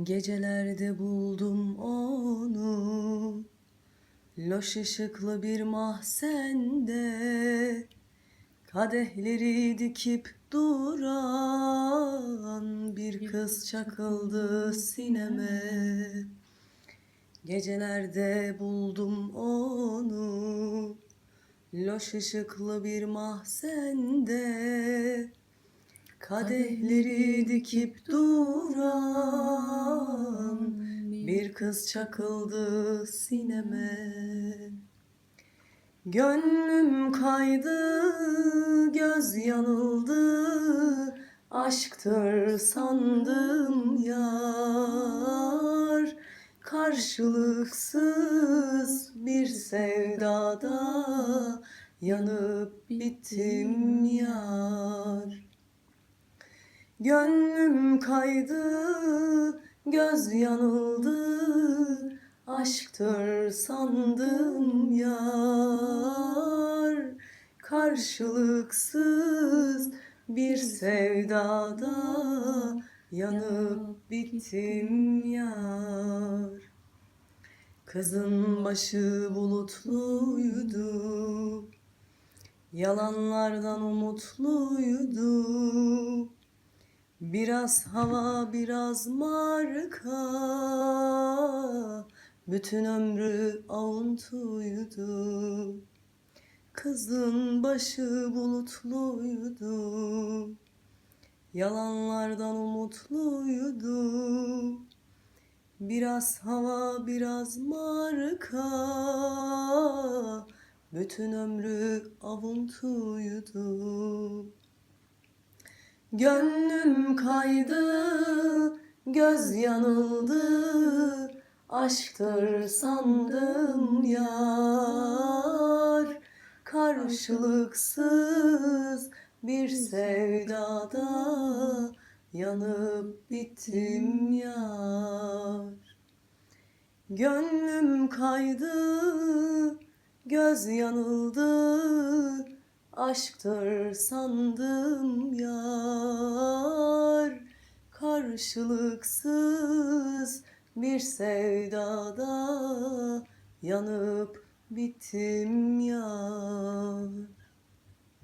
Gecelerde buldum onu. Loş ışıklı bir mahzende. Kadehleri dikip duran Bir kız çakıldı sineme. Gecelerde buldum onu. Loş ışıklı bir mahzende. Kadehleri dikip duran Kız çakıldı sineme. Gönlüm kaydı, göz yanıldı Aşktır sandım yar. Karşılıksız bir sevdada Yanıp bittim yar. Gönlüm kaydı, göz yanıldı Aşktır sandım yar. Karşılıksız bir sevdada Yanıp bittim yar. Kızın başı bulutluydu Yalanlardan umutluydu Biraz hava biraz marka. Bütün ömrü avuntuydu Kızın başı bulutluydu. Yalanlardan umutluydu Biraz hava biraz marka. Bütün ömrü avuntuydu Gönlüm kaydı, göz yanıldı Aşktır sandım yar. Karşılıksız bir sevdada Yanıp bittim yar. Gönlüm kaydı, göz yanıldı Aşktır sandım yar Karşılıksız bir sevdada Yanıp bittim yar